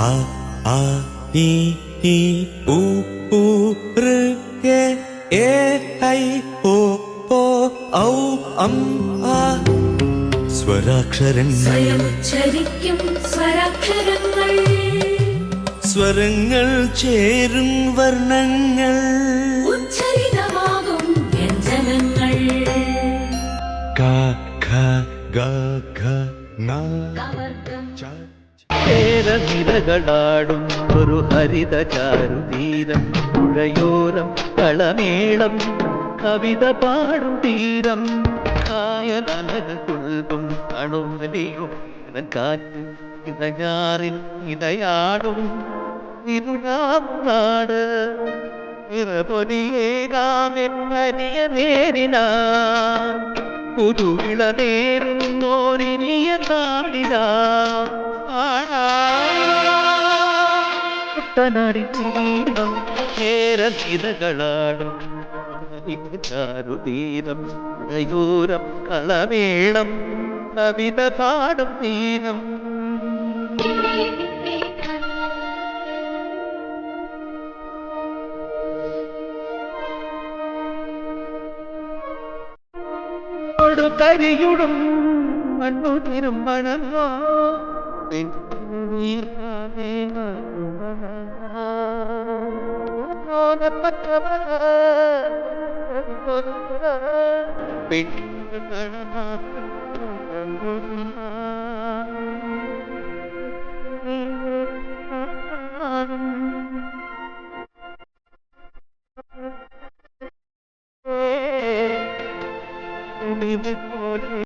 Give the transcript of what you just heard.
ആ ആ ഇ ഈ ഉ ഊ ഋ എ എ ഐ ഓ ഓ ഔ അം ആ. സ്വരാക്ഷരങ്ങൾ. സ്വരങ്ങൾ ചേരും വർണങ്ങൾ. ഉച്ചരിതമാകും വ്യഞ്ജനങ്ങൾ. ക ഖ ഗ ഘ பேரமிரகளாடும் ஒரு ஹரித சாரு தீரம் புழையோரம் களமேளம் கவித பாடும் தீரம் காயநலகுள்கும் அணுமதியும் காற்று இதையாரில் இதையாடும் இருநாம் நாடு இரபொதியே காமென்மதிய நேரினான் புதுவிள நேரும் நோரினிய தாடினான் ചാരുതീരം മയൂരം കളമേളം കവിത പാടും ോടു കരിയുടും മണ്ണു തിരുമണമോ പെണ്ണ്